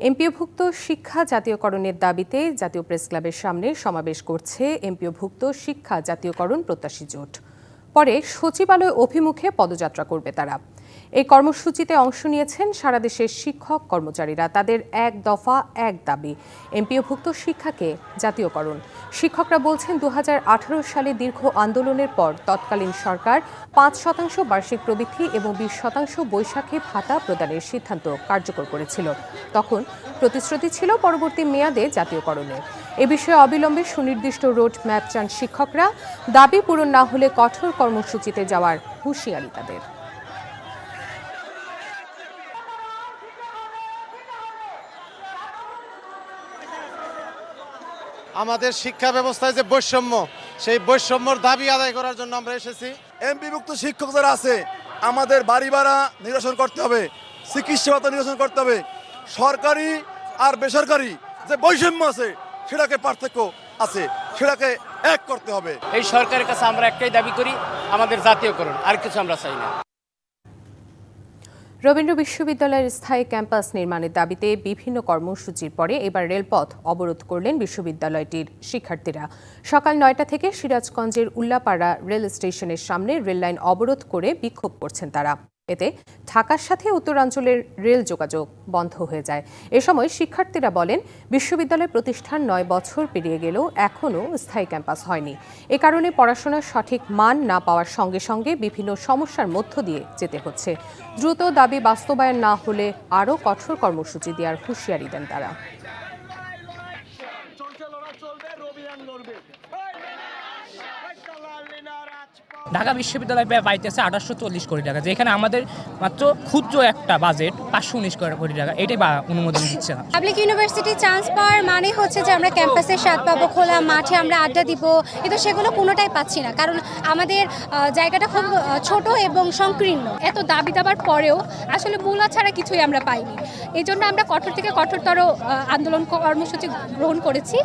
এমপিওভুক্ত শিক্ষা জাতীয়করণের দাবিতে জাতীয় প্রেস ক্লাবের সামনে সমাবেশ করছে এমপিওভুক্ত শিক্ষা জাতীয়করণ প্রত্যাশী জোট। পরে সচিবালয় অভিমুখে পদযাত্রা করবে তারা। এই কর্মসূচিতে অংশ নিয়েছেন সারা দেশের শিক্ষক কর্মচারীরা। তাদের এক দফা, এক দাবি, এমপিওভুক্ত শিক্ষাকে জাতীয়করণ। শিক্ষকরা বলছেন দু হাজার আঠারো সালে দীর্ঘ আন্দোলনের পর তৎকালীন সরকার পাঁচ শতাংশ বার্ষিক প্রবৃদ্ধি এবং বিশ শতাংশ বৈশাখী ভাতা প্রদানের সিদ্ধান্ত কার্যকর করেছিল। তখন প্রতিশ্রুতি ছিল পরবর্তী মেয়াদে জাতীয়করণের এ বিষয়ে অবিলম্বে সুনির্দিষ্ট রোড ম্যাপ চান শিক্ষকরা। দাবি পূরণ না হলে কঠোর কর্মসূচিতে যাওয়ার হুঁশিয়ারি তাদের। আমাদের শিক্ষা ব্যবস্থায় যে বৈষম্য সেই বৈষম্যর দাবি আদায় করার জন্য আমরা এসেছি। এমপিভুক্ত শিক্ষক যারা আছে আমাদের বাড়ি ভাড়া নিরসন করতে হবে চিকিৎসা ভাতা নিরসন করতে হবে। সরকারি আর বেসরকারি যে বৈষম্য আছে সেটাকে পার্থক্য আছে সেটাকে এক করতে হবে। এই সরকারের কাছে আমরা একটাই দাবি করি আমাদের জাতীয়করণ আর কিছু আমরা চাই না। রবীন্দ্র বিশ্ববিদ্যালয়ের স্থায়ী ক্যাম্পাস নির্মাণের দাবিতে বিভিন্ন কর্মসূচির পরে এবার রেলপথ অবরোধ করলেন বিশ্ববিদ্যালয়টির শিক্ষার্থীরা। সকাল নয়টা থেকে সিরাজগঞ্জের উল্লাপাড়া রেল স্টেশনের সামনে রেললাইন অবরোধ করে বিক্ষোভ করছেন তারা। এতে ঢাকার সাথে উত্তরাঞ্চলের রেল যোগাযোগ বন্ধ হয়ে যায়। এ সময় শিক্ষার্থীরা বলেন, বিশ্ববিদ্যালয় প্রতিষ্ঠান নয় বছর পেরিয়ে গেলেও এখনও স্থায়ী ক্যাম্পাস হয়নি। এ কারণে পড়াশোনার সঠিক মান না পাওয়ার সঙ্গে সঙ্গে বিভিন্ন সমস্যার মধ্য দিয়ে যেতে হচ্ছে। দ্রুত দাবি বাস্তবায়ন না হলে আরও কঠোর কর্মসূচি দেওয়ার হুঁশিয়ারি দেন তারা। ঢাকা বিশ্ববিদ্যালয় ব্যয় পাইতেছে আঠাশশো চল্লিশ কোটি টাকা যেখানে আমাদের মাত্র ক্ষুদ্র একটা বাজেট পাঁচশো উনিশ কোটি টাকা। এটাই বা অনুমোদন দিচ্ছে না। পাবলিক ইউনিভার্সিটি চান্স পাওয়ার মানে হচ্ছে যে আমরা ক্যাম্পাসের স্বাদ পাবো খোলা মাঠে আমরা আড্ডা দিব কিন্তু সেগুলো কোনোটাই পাচ্ছি না। কারণ আমাদের জায়গাটা খুব ছোট এবং সংকীর্ণ। এত দাবি দাবার পরেও আসলে মূলা ছাড়া কিছুই আমরা পাইনি। এই জন্য আমরা কঠোর থেকে কঠোরতর আন্দোলন কর্মসূচি গ্রহণ করেছি।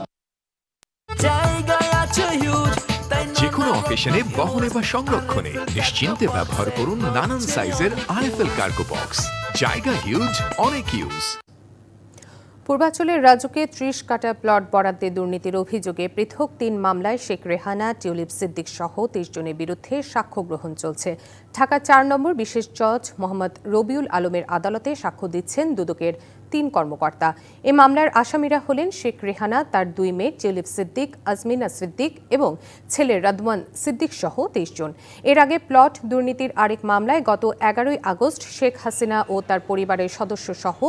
অকেশনে বহনে বা সংরক্ষণে নিশ্চিন্তে ব্যবহার করুন নানান সাইজের আরএফএল কার্গো বক্স। জায়গা হিউজ অনেক ইউজ পূর্বাঞ্চলের রাজুকে ত্রিশ কাটা প্লট বরাদ্দে দুর্নীতির অভিযোগে পৃথক তিন মামলায় শেখ রেহানা, টিউলিপ সিদ্দিক সহ তেইশ জনের বিরুদ্ধে সাক্ষ্য গ্রহণ চলছে। ঢাকা চার নম্বর বিশেষ জজ মোহাম্মদ রবিউল আলমের আদালতে সাক্ষ্য দিচ্ছেন দুদকের তিন কর্মকর্তা। এ মামলার আসামিরা হলেন শেখ রেহানা, তার দুই মেয়ে জেলিফ সিদ্দিক, আজমিনা সিদ্দিক এবং ছেলে রদমান সিদ্দিক সহ তেইশ জন। এর আগে প্লট দুর্নীতির আরেক মামলায় গত এগারোই আগস্ট শেখ হাসিনা ও তার পরিবারের সদস্য সহ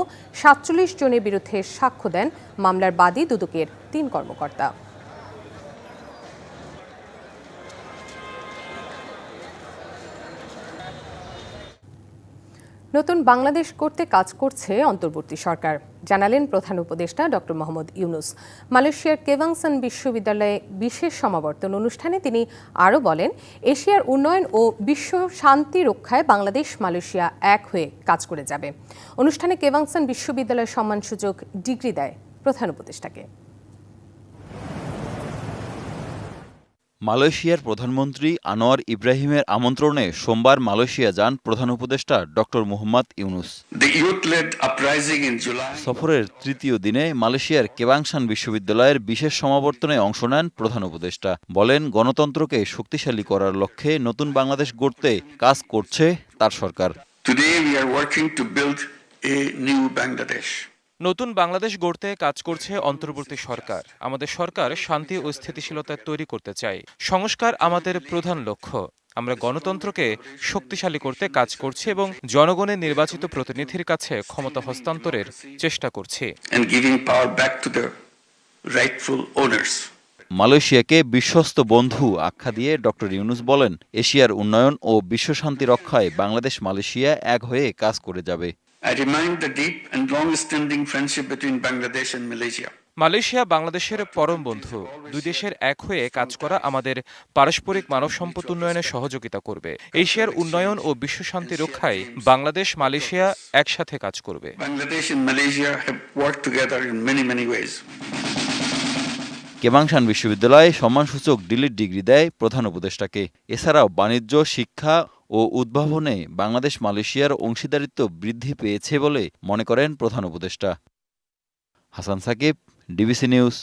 সাতচল্লিশ জনের বিরুদ্ধে সাক্ষ্য দেন মামলার বাদী দুদকের তিন কর্মকর্তা। নতুন বাংলাদেশ করতে কাজ করছে অন্তর্বর্তী সরকার, জানালেন প্রধান উপদেষ্টা ডক্টর মোহাম্মদ ইউনুস। মালয়েশিয়ার কেভাংসান বিশ্ববিদ্যালয়ে বিশেষ সমাবর্তন অনুষ্ঠানে তিনি আরও বলেন, এশিয়ার উন্নয়ন ও বিশ্ব শান্তি রক্ষায় বাংলাদেশ মালয়েশিয়া এক হয়ে কাজ করে যাবে। অনুষ্ঠানে কেভাংসান বিশ্ববিদ্যালয় সম্মানসূচক ডিগ্রি দেয় প্রধান উপদেষ্টাকে। মালয়েশিয়ার প্রধানমন্ত্রী আনোয়ার ইব্রাহিমের আমন্ত্রণে সোমবার মালয়েশিয়া যান প্রধান উপদেষ্টা ডক্টর মুহম্মদ ইউনুস। সফরের তৃতীয় দিনে মালয়েশিয়ার কেবাংসান বিশ্ববিদ্যালয়ের বিশেষ সমাবর্তনে অংশ নেন প্রধান উপদেষ্টা। বলেন গণতন্ত্রকে শক্তিশালী করার লক্ষ্যে নতুন বাংলাদেশ গড়তে কাজ করছে তার সরকার। Today we are working to build a new Bangladesh. নতুন বাংলাদেশ গড়তে কাজ করছে অন্তর্বর্তী সরকার। আমাদের সরকার শান্তি ও স্থিতিশীলতা তৈরি করতে চাই সংস্কার আমাদের প্রধান লক্ষ্য। আমরা গণতন্ত্রকে শক্তিশালী করতে কাজ করছি এবং জনগণের নির্বাচিত প্রতিনিধির কাছে ক্ষমতা হস্তান্তরের চেষ্টা করছি. মালয়েশিয়াকে বিশ্বস্ত বন্ধু আখ্যা দিয়ে ডক্টর ইউনুস বলেন এশিয়ার উন্নয়ন ও বিশ্বশান্তি রক্ষায় বাংলাদেশ মালয়েশিয়া এক হয়ে কাজ করে যাবে। I remind the deep and long-standing friendship between Bangladesh and Malaysia. Malaysia বাংলাদেশের পরম বন্ধু দুই দেশের এক হয়ে কাজ করা আমাদের পারস্পরিক মানব সম্পদ উন্নয়নে সহযোগিতা করবে এশিয়ার উন্নয়ন ও বিশ্ব শান্তি রক্ষায় বাংলাদেশ মালয়েশিয়া একসাথে কাজ করবে Bangladesh and Malaysia have worked together in many, many ways. বিশ্ববিদ্যালয়ে সম্মানসূচক ডিলিট ডিগ্রি দেয় প্রধান উপদেষ্টাকে এছাড়াও বাণিজ্য শিক্ষা ও উদ্ভাবনে বাংলাদেশ মালয়েশিয়ার অংশীদারিত্ব বৃদ্ধি পেয়েছে বলে মনে করেন প্রধান উপদেষ্টা। Hasan Sakib, DBC news,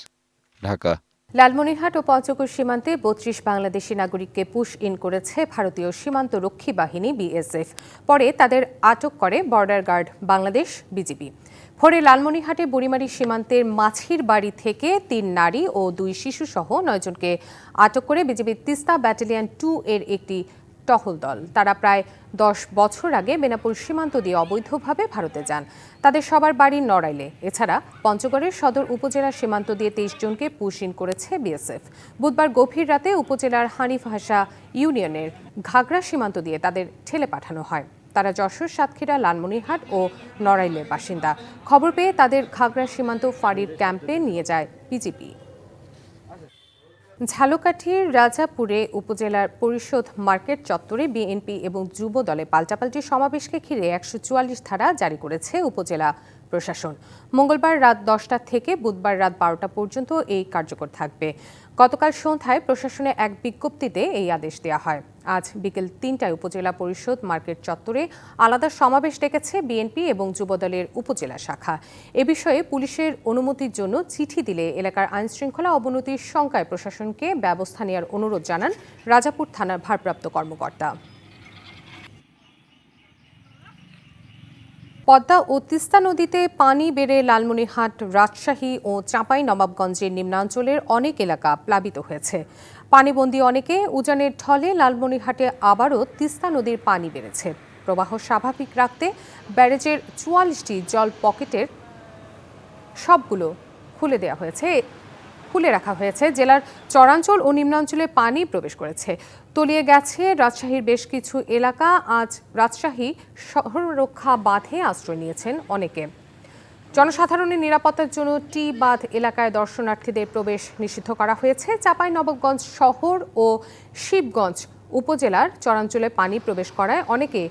Dhaka. Lalmonirhat ও পঞ্চগড় সীমান্তে বত্রিশ বাংলাদেশি নাগরিককে পুশ ইন করেছে ভারতীয় সীমান্ত রক্ষী বাহিনী বিএসএফ। পরে তাদের আটক করে বর্ডার গার্ড বাংলাদেশ বিজিবি। ভোরে লালমনিরহাটে বুড়িমারি সীমান্তের মাছির বাড়ি থেকে তিন নারী ও দুই শিশু সহ নয়জনকে আটক করে বিজিবির তিস্তা ব্যাটালিয়ন টু এর একটি টহল দল। তারা প্রায় দশ বছর আগে বেনাপুর সীমান্ত দিয়ে অবৈধভাবে ভারতে যান। তাদের সবার বাড়ি নড়াইলে। এছাড়া পঞ্চগড়ের সদর উপজেলার সীমান্ত দিয়ে তেইশ জনকে পুশিন করেছে বিএসএফ। বুধবার গভীর রাতে উপজেলার হানিফহাসা ইউনিয়নের ঘাগড়া সীমান্ত দিয়ে তাদের ঠেলে পাঠানো হয়। তারা যশোর, সাতক্ষীরা, লালমনিরহাট ও নড়াইলের বাসিন্দা। খবর পেয়ে তাদের ঘাগড়া সীমান্ত ফাঁড়ির ক্যাম্পে নিয়ে যায় বিজিপি ঝালকাঠির রাজাপুরে উপজেলার পরিষদ মার্কেট চত্বরে বিএনপি এবং যুব দলে পাল্টাপাল্টি সমাবেশকে ঘিরে একশো চুয়াল্লিশ ধারা জারি করেছে উপজেলা প্রশাসন। মঙ্গলবার রাত দশটা থেকে বুধবার রাত বারোটা পর্যন্ত এই কার্যকর থাকবে। গতকাল সন্ধ্যায় প্রশাসনে এক বিজ্ঞপ্তিতে এই আদেশ দেওয়া হয়। আজ বিকেল তিনটায় উপজেলা পরিষদ মার্কেট চত্বরে আলাদা সমাবেশ ডেকেছে বিএনপি এবং যুবদলের উপজেলা শাখা। এ বিষয়ে পুলিশের অনুমতির জন্য চিঠি দিলে এলাকার আইনশৃঙ্খলা অবনতির শঙ্কায় প্রশাসনকে ব্যবস্থা নেওয়ার অনুরোধ জানান রাজাপুর থানার ভারপ্রাপ্ত কর্মকর্তা। পদ্মা ও তিস্তা নদীতে পানি বেড়ে লালমনিরহাট, রাজশাহী ও চাঁপাই নবাবগঞ্জের নিম্নাঞ্চলের অনেক এলাকা প্লাবিত হয়েছে। পানিবন্দি অনেকে উজানের ঢলে লালমনিরহাটে আবারও তিস্তা নদীর পানি বেড়েছে। প্রবাহ স্বাভাবিক রাখতে ব্যারেজের চুয়াল্লিশটি জল পকেটের সবগুলো খুলে দেওয়া হয়েছে। খুলে রাখা হয়েছে। জেলার চরাঞ্চল ও নিম্নাঞ্চলে পানি প্রবেশ করেছে। তলিয়ে গেছে রাজশাহীর বেশ কিছু এলাকা। আজ রাজশাহী শহর রক্ষা বাঁধে আশ্রয় নিয়েছেন অনেকে। জনসাধারণের নিরাপত্তার জন্য টি বাঁধ এলাকায় দর্শনার্থীদের প্রবেশ নিষিদ্ধ করা হয়েছে। চাপাই নবাবগঞ্জ শহর ও শিবগঞ্জ উপজেলার চরাঞ্চলে পানি প্রবেশ করায় অনেকে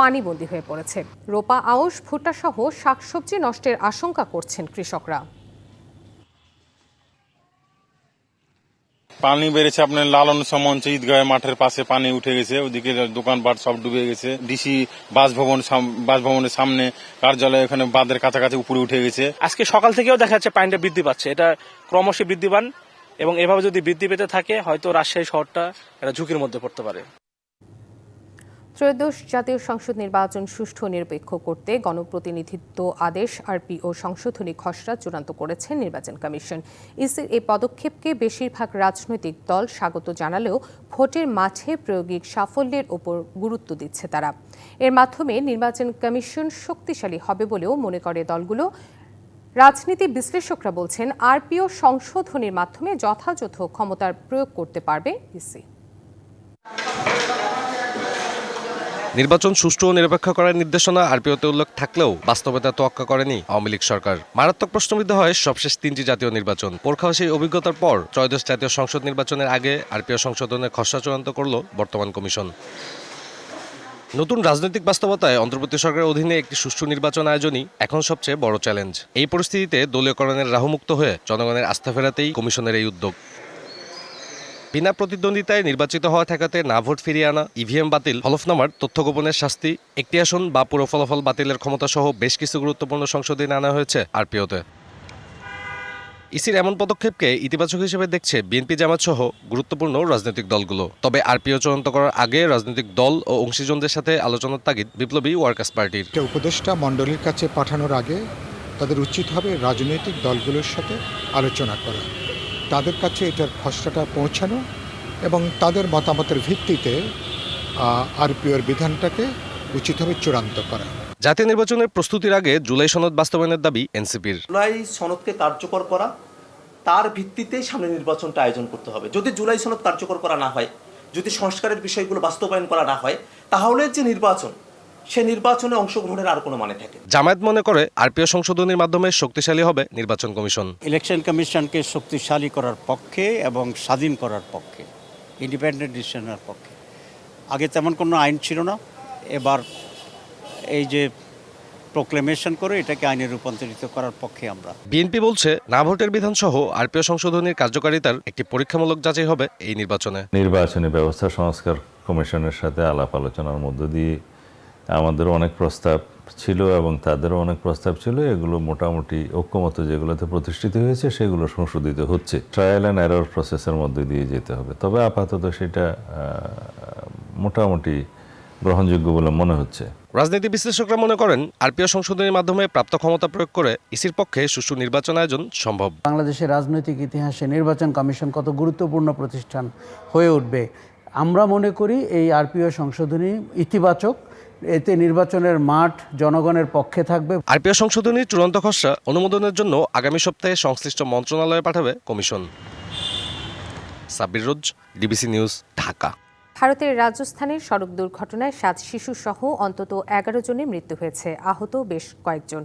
পানিবন্দী হয়ে পড়েছে। রোপা আউশ, ভুট্টা সহ শাকসবজি নষ্টের আশঙ্কা করছেন কৃষকরা। পানি বেড়েছে, আপনার লালন সমঞ্চ ঈদগাহের মাঠের পাশে পানি উঠে গেছে, ওদিকে দোকানপাট সব ডুবে গেছে, ডিসি বাসভবন বাসভবনের সামনে কার্যালয় এখানে বাঁধের কাছাকাছি উপরে উঠে গেছে। আজকে সকাল থেকেও দেখা যাচ্ছে পানিটা বৃদ্ধি পাচ্ছে, এটা ক্রমশ বৃদ্ধিমান এবং এভাবে যদি বৃদ্ধি পেতে থাকে, হয়তো রাজশাহী শহরটা একটা ঝুঁকির মধ্যে পড়তে পারে। ত্রয়োদশ জাতীয় সংসদ নির্বাচন সুষ্ঠু নিরপেক্ষ করতে গণপ্রতিনিধিত্ব আদেশ আরপিও সংশোধনী খসড়া চূড়ান্ত করেছে নির্বাচন কমিশন। ইসির এই পদক্ষেপকে বেশিরভাগ রাজনৈতিক দল স্বাগত জানালেও ভোটের মাঠে প্রয়োগিক সাফল্যের ওপর গুরুত্ব দিচ্ছে তারা। এর মাধ্যমে নির্বাচন কমিশন শক্তিশালী হবে বলেও মনে করে দলগুলো। রাজনীতি বিশ্লেষকরা বলছেন আরপিও সংশোধনীর মাধ্যমে যথাযথ ক্ষমতার প্রয়োগ করতে পারবে ইসি। নির্বাচন সুষ্ঠু ও নিরপেক্ষ করার নির্দেশনা আরপিওতে উল্লেখ থাকলেও বাস্তবতা তোয়াক্কা করেনি আওয়ামী লীগ সরকার। মারাত্মক প্রশ্নবিদ্ধ হয় সবশেষ তিনটি জাতীয় নির্বাচন। সেই অভিজ্ঞতার পর ত্রয়োদশ জাতীয় সংসদ নির্বাচনের আগে আরপিও সংশোধনের খসড়া চূড়ান্ত করল বর্তমান কমিশন। নতুন রাজনৈতিক বাস্তবতায় অন্তর্বর্তী সরকারের অধীনে একটি সুষ্ঠু নির্বাচন আয়োজনই এখন সবচেয়ে বড় চ্যালেঞ্জ। এই পরিস্থিতিতে দলীয়করণের রাহুমুক্ত হয়ে জনগণের আস্থা ফেরাতেই কমিশনের এই উদ্যোগ। বিনা প্রতিদ্বন্দ্বিতায় নির্বাচিত হওয়া ঠেকাতে না ভোট ফিরিয়ে আনা ইভিএম বাতিল, হলফনামার তথ্য গোপনের শাস্তি, একটি আসন বা পুরো ফলাফল বাতিলের ক্ষমতা সহ বেশ কিছু গুরুত্বপূর্ণ সংশোধনী আনা হয়েছে আরপিওতে। ইসির এমন পদক্ষেপকে ইতিবাচক হিসেবে দেখছে বিএনপি জামাত সহ গুরুত্বপূর্ণ রাজনৈতিক দলগুলো। তবে আরপিও চূড়ান্ত করার আগে রাজনৈতিক দল ও অংশীজনদের সাথে আলোচনার তাগিদ বিপ্লবী ওয়ার্কার্স পার্টির। উপদেষ্টা মণ্ডলীর কাছে পাঠানোর আগে তাদের উচিত হবে রাজনৈতিক দলগুলোর সাথে আলোচনা করা। তাদের কাছে এটার খসড়াটা পৌঁছানো এবং তাদের মতামতের ভিত্তিতে আরপিওর বিধানটাকে উচিতভাবে চূড়ান্ত করা। জাতীয় নির্বাচনের প্রস্তুতির আগে জুলাই সনদ বাস্তবায়নের দাবি এনসিপির। জুলাই সনদকে কার্যকর করা তার ভিত্তিতেই সামনে নির্বাচনটা আয়োজন করতে হবে। যদি জুলাই সনদ কার্যকর করা না হয় যদি সংস্কারের বিষয়গুলো বাস্তবায়ন করা না হয় তাহলে যে নির্বাচন সে নির্বাচনে অংশগ্রহণের আর কোনো মানে থাকে জামায়াত মনে করে আরপিও সংশোধনীর মাধ্যমে শক্তিশালী হবে নির্বাচন কমিশন। ইলেকশন কমিশনকে শক্তিশালী করার পক্ষে এবং স্বাধীন করার পক্ষে ইন্ডিপেন্ডেন্ট ডিসিশনের পক্ষে। আগে তেমন কোনো আইন ছিল না। এবার এই যে প্রোক্লেমেশন করে এটাকে আইনে রূপান্তরিত করার পক্ষে আমরা। বিএনপি বলছে না ভোটের বিধান সহ আরপিও সংশোধনীর কার্যকারিতার একটি পরীক্ষামূলক যাচাই হবে এই নির্বাচনে। নির্বাচনী ব্যবস্থা সংস্কার কমিশনের সাথে আলাপ আলোচনার মধ্য দিয়ে আমাদের অনেক প্রস্তাব ছিল এবং তাদেরও অনেক প্রস্তাব ছিল। এগুলো মোটামুটি ঐক্যমত যেগুলোতে প্রতিষ্ঠিত হয়েছে সেগুলো সংশোধিত হচ্ছে। ট্রায়াল অ্যান্ড এরর প্রসেসের মধ্যে দিয়ে যেতে হবে। তবে আপাতত সেটা মোটামুটি গ্রহণযোগ্য বলে মনে হচ্ছে। রাজনীতি বিশ্লেষকরা মনে করেন আরপিও সংশোধনীর মাধ্যমে প্রাপ্ত ক্ষমতা প্রয়োগ করে ইসির পক্ষে সুষ্ঠু নির্বাচন আয়োজন সম্ভব। বাংলাদেশের রাজনৈতিক ইতিহাসে নির্বাচন কমিশন কত গুরুত্বপূর্ণ প্রতিষ্ঠান হয়ে উঠবে। আমরা মনে করি এই আরপিও সংশোধনী ইতিবাচক। এতে নির্বাচনের মাঠ জনগণের পক্ষে থাকবে। আরপিও সংশোধনী চূড়ান্ত খসড়া অনুমোদনের জন্য আগামী সপ্তাহে সংশ্লিষ্ট মন্ত্রণালয়ে পাঠাবে commission. Sabbir Roj DBC news Dhaka. ভারতের রাজস্থানের সড়ক দুর্ঘটনায় সাত শিশু সহ অন্তত এগারো জনের মৃত্যু হয়েছে। আহত বেশ কয়েকজন।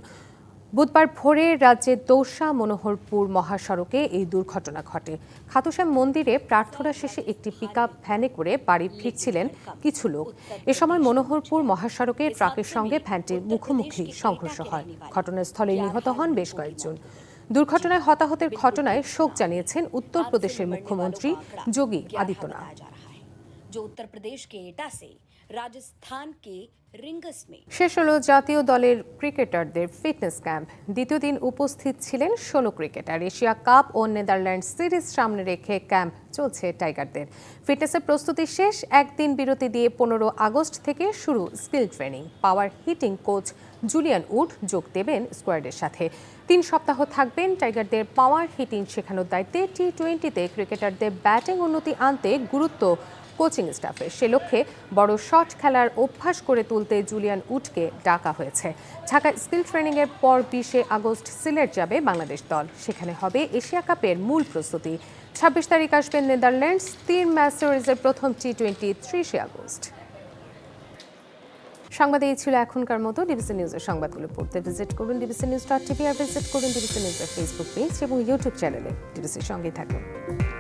বুধবার ভোরে রাজ্যের দৌসা মনোহরপুর মহাসড়কে এই দুর্ঘটনা ঘটে খাতুশ্যাম মন্দিরে প্রার্থনা শেষে একটি পিকআপ ভ্যানে করে বাড়ি ফিরছিলেন কিছু লোক এ সময় মনোহরপুর মহাসড়কে ট্রাকের সঙ্গে ভ্যানটির মুখোমুখি সংঘর্ষ হয় ঘটনাস্থলে নিহত হন বেশ কয়েকজন দুর্ঘটনায় হতাহতের ঘটনায় শোক জানিয়েছেন উত্তরপ্রদেশের মুখ্যমন্ত্রী যোগী আদিত্যনাথ जो उत्तर प्रदेश के एटा से राजस्थान के रिंगस में শেষ হলো জাতীয় দলের ক্রিকেটারদের ফিটনেস ক্যাম্প। দ্বিতীয় দিন উপস্থিত ছিলেন ষোলো ক্রিকেটার। এশিয়া কাপ ও নেদারল্যান্ড সিরিজ সামনে রেখে ক্যাম্প চলছে টাইগারদের। ফিটনেসের প্রস্তুতি শেষ, একদিন বিরতি দিয়ে পনেরো আগস্ট থেকে শুরু skill training. Power hitting coach Julian Wood যোগ দেবেন স্কোয়াডের সাথে। তিন সপ্তাহ থাকবেন টাইগারদের পাওয়ার হিটিং শেখানোর দায়িত্বে। টি টোয়েন্টিতে ক্রিকেটারদের ব্যাটিং উন্নতি আনতে গুরুত্ব কোচিং স্টাফের সে লক্ষ্যে বড় শট খেলার অভ্যাস করে তুলতে জুলিয়ান উডকে ডাকা হয়েছে। ঢাকা স্কিল ট্রেনিংয়ের পর বিশে আগস্ট সিলেট যাবে বাংলাদেশ দল। সেখানে হবে এশিয়া কাপের মূল প্রস্তুতি। ছাব্বিশ তারিখ আসবেন নেদারল্যান্ডস। তিন ম্যাচ সিরিজের প্রথম টি টোয়েন্টি ত্রিশে আগস্ট। সংবাদ এই ছিল এখনকার মতো ডিবিসি নিউজের সংবাদগুলো পড়তে ভিজিট করুন ডিবিসি নিউজ ডট টিভি আর ভিজিট করুন ডিবিসি নিউজের ফেসবুক পেজ এবং ইউটিউব চ্যানেলে ডিবিসির সঙ্গেই থাকুন।